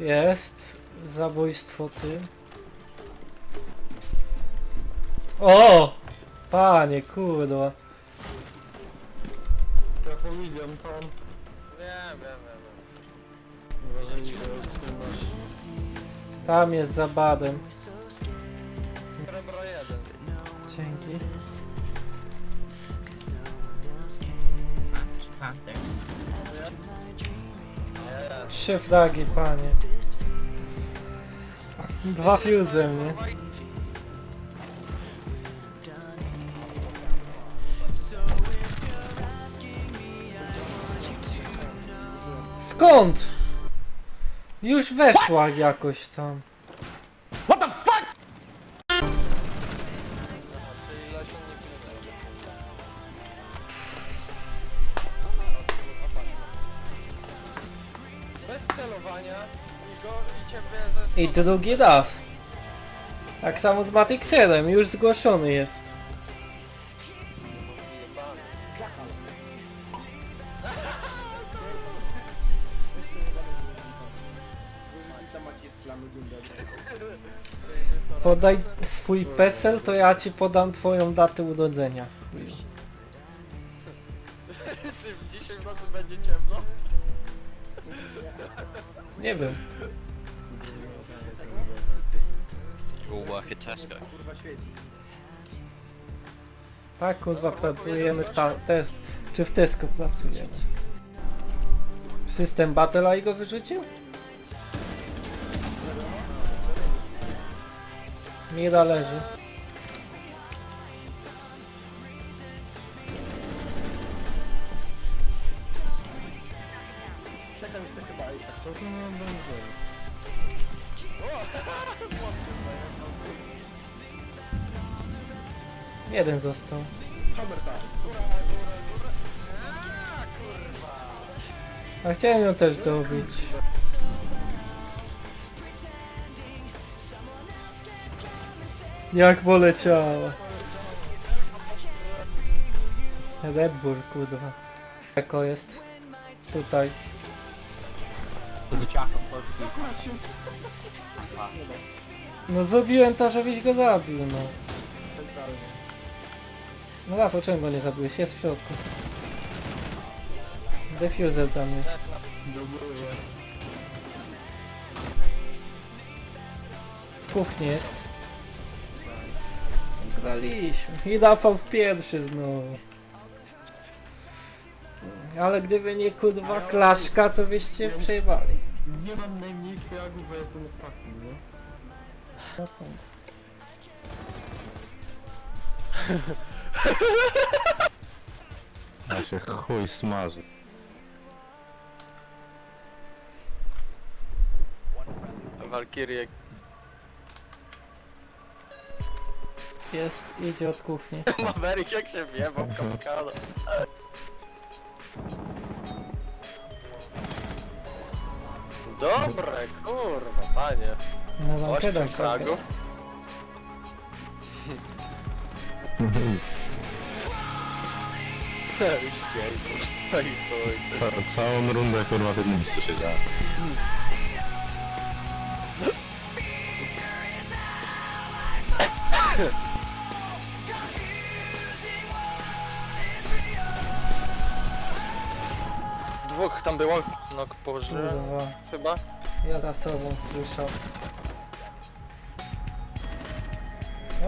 Jest zabójstwo tym. O! Panie, kurwa. Jaką milion tam. Wiem, wiem, wiem. Uważaj, że masz. Tam jest za badem. Dzięki. Czwartek. Trzy fragi, panie. Dwa fuzem, nie? Skąd? Już weszła jakoś tam. Czyli lasiennik nie Bez celowania go i ciebie ze I drugi raz. Tak samo z Matixerem, już zgłoszony jest. Podaj swój PESEL, to ja ci podam twoją datę urodzenia. Czy dzisiaj w nocy będzie ciemno? Nie wiem. You all work at Tesco. Tak kurwa pracujemy w ta test. Czy w Tesco pracujemy? System Battle i go wyrzucił? Mira leży. To tu mam będzie. Jeden został. A chciałem ją też dobić. Jak poleciała. Red Bull, kurwa. Eko jest. Tutaj. No zrobiłem to, żebyś go zabił, no. No Rafał, czemu go nie zabiłeś? Jest w środku. Defuser tam jest. Dobuję. W kuchni jest. Graliśmy. I Rafał w pierwszy znowu. Ale gdyby nie kurwa klaszka, to byście przejebali. Nie mam najmniej fragów, bo jestem ostatni, nie? A się chuj smaży. Walkirię. Jest, idzie od kuchni. Maverick jak się wjebał w kapkana. Dobre, kurwa, panie. No wam kedam fragów. Ściej, no i chuj. Ca całą rundę kurwa w jednym miejscu siedziałem. Dwóch tam było, no Kurwa. chyba. Ja za sobą słyszał.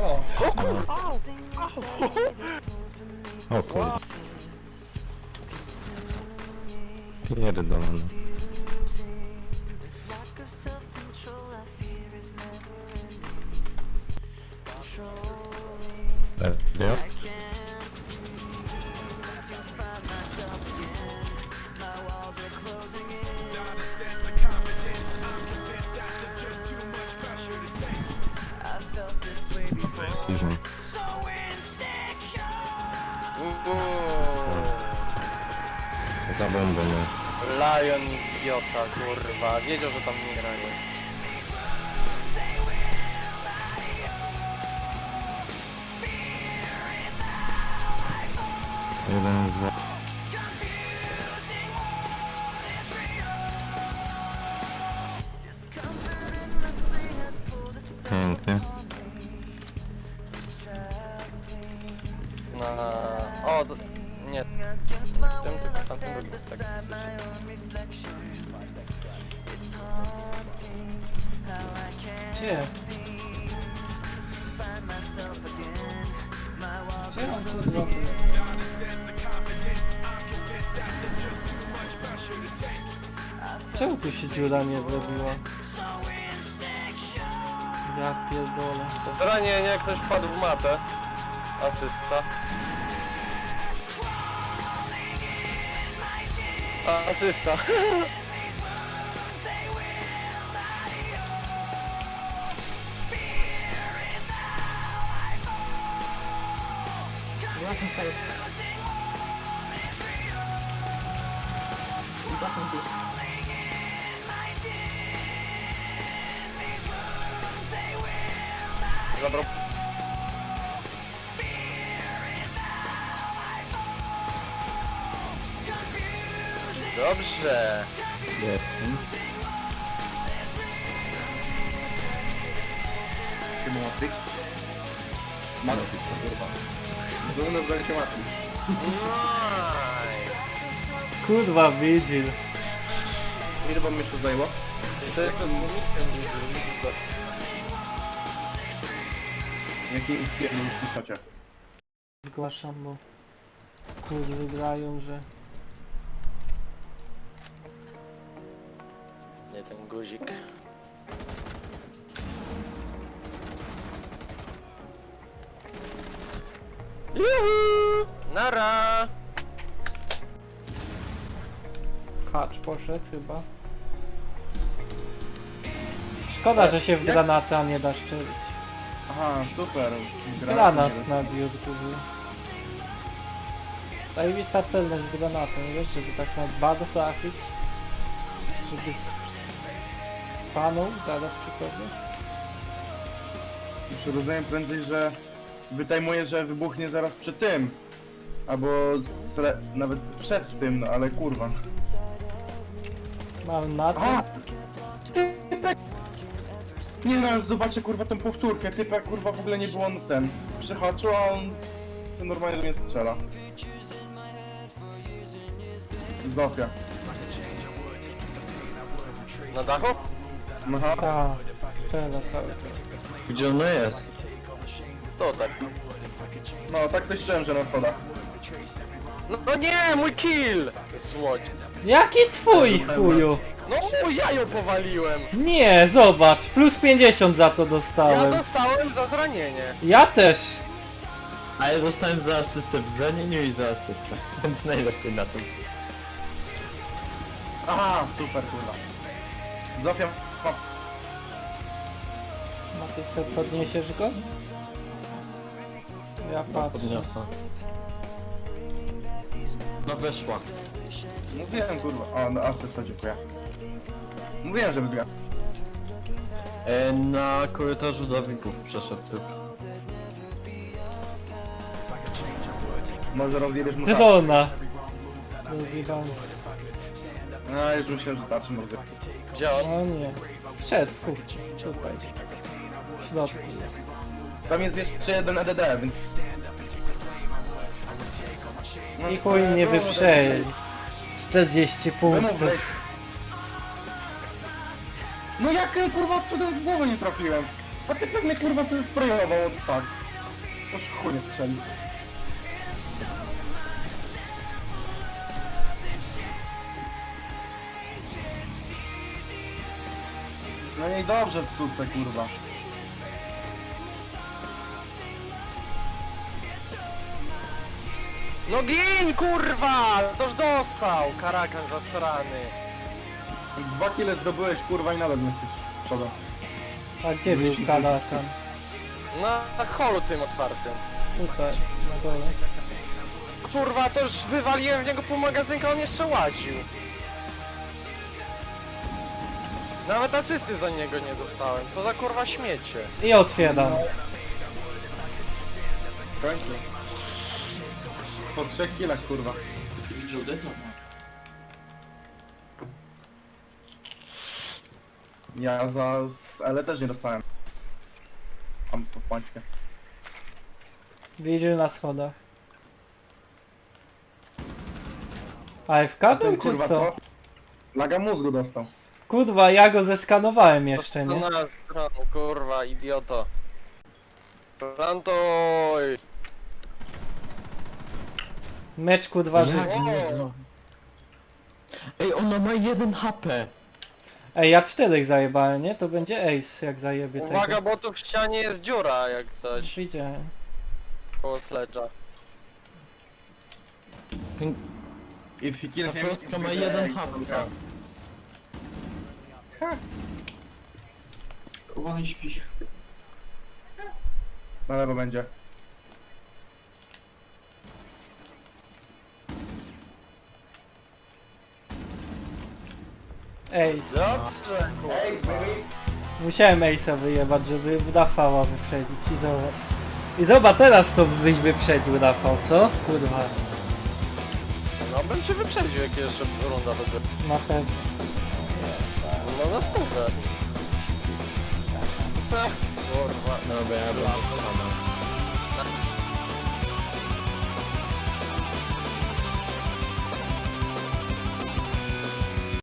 O! O kurwa. Pierdolony. Serio? Uuu. Za bombą jest. Lion idiota, kurwa. Wiedział, że tam nie gra jest. Jeden z... Gdzie? Gdzie on tu? Czemu tu się dziura nie zrobiła? Ja pierdolę. Zranienie, ktoś wpadł w matę. Asysta. A, asysta. Zabrał. Dobrze. Jestem. Czemu Matrix? Matrix, kurwa. Znowu nazwali się Matrix. Nice. Kurwa, Vigil. Ile wam jeszcze zajęło? To jest z tłumikiem Jaki uspierdol piszecie? Zgłaszam, bo kurwy grają, że... Nie ten guzik. Juhu! Nara! Hacz poszedł chyba. Szkoda, że się w granata nie da szczelić. Aha, super. Granat na biurku był. Zajebista celność granatem, wiesz, żeby tak na dwa trafić. Żeby s- stanął zaraz przy tobie. Już rozumiem prędzej, że wytajmuję, że wybuchnie zaraz przy tym. Albo sre... nawet przed tym, no ale kurwa. Mam na A! to. Typek! Nie no, zobaczę kurwa tą powtórkę. Typek kurwa w ogóle nie było on ten. Przyhaczył, a on s- normalnie do mnie strzela. Zofia. Na dachu? Aha. Ta, szczela cały czas. Gdzie ono jest? To tak. No, tak coś czułem, że na schodach. No, no nie, mój kill! Złodziej. Jaki twój chuju? No, ja ją powaliłem. Nie, zobacz, plus 50 za to Ja dostałem. dostałem za zranienie. Ja też. A ja dostałem za asystę w zranieniu i za asystę. Więc najlepiej na tym. Aha, super kurwa. Zofia ma... Matyk sobie podniesiesz go? Ja patrzę. No weszła. Mówiłem kurwa. O, no asysta, dziękuję. Mówiłem, że wybiega. E, na korytarzu do wików przeszedł typ. Może rozjedziesz mu tarczę. Drona. Rozjebany. A, już myślałem, że tarczę może. Gdzie on? O nie. Wszedł w kuchnię. Tutaj. W środku jest. Tam jest jeszcze jeden EDD, więc... No, I chuj mnie dobra, wyprzeli. 40 Wymów, punktów. No jak e, kurwa cudem w głowę nie trafiłem? A ty pewnie kurwa sobie sprayował, tak. Toż chuj nie strzeli. No i dobrze w sutce kurwa. No gin, kurwa! Toż dostał! Karakan zasrany. Dwa kile zdobyłeś kurwa i nadal nie jesteś z przodu. A gdzie był kalakan? Na holu tym otwartym. Tutaj, na dole. Kurwa, to już wywaliłem w niego pół magazynka, on jeszcze łaził. Nawet asysty za niego nie dostałem. Co za kurwa śmiecie. I otwieram. W końcu. Po trzech kilach kurwa. Ja za z L też nie dostałem. państwie. Widzisz na schodach. AFK A był czy kurwa co? co? Laga mózgu dostał. Kurwa, ja go zeskanowałem jeszcze, No nie? na stronę, kurwa, idioto. Plantuj! Mecz kurwa Jak żyć. zro- Ej, ona ma 1 HP. Ej, ja czterech zajebałem, nie? To będzie ace, jak zajebie Uwaga, tego. bo tu w ścianie jest dziura, jak coś, Widziałem. koło sledge'a. If you kill Ta him, prostka ma it's 1 a- HP. Uwolnij śpi. Na lewo będzie. Ace. Dobrze. Musiałem ace'a wyjebać, żeby Rafała wyprzedzić i zobacz. I zobacz, teraz to byś wyprzedził Rafał, co? Kurwa, No bym cię wyprzedził, jak jeszcze runda była. na pewno. No na stówę. Kurwa. Dobra, ja będę spadał.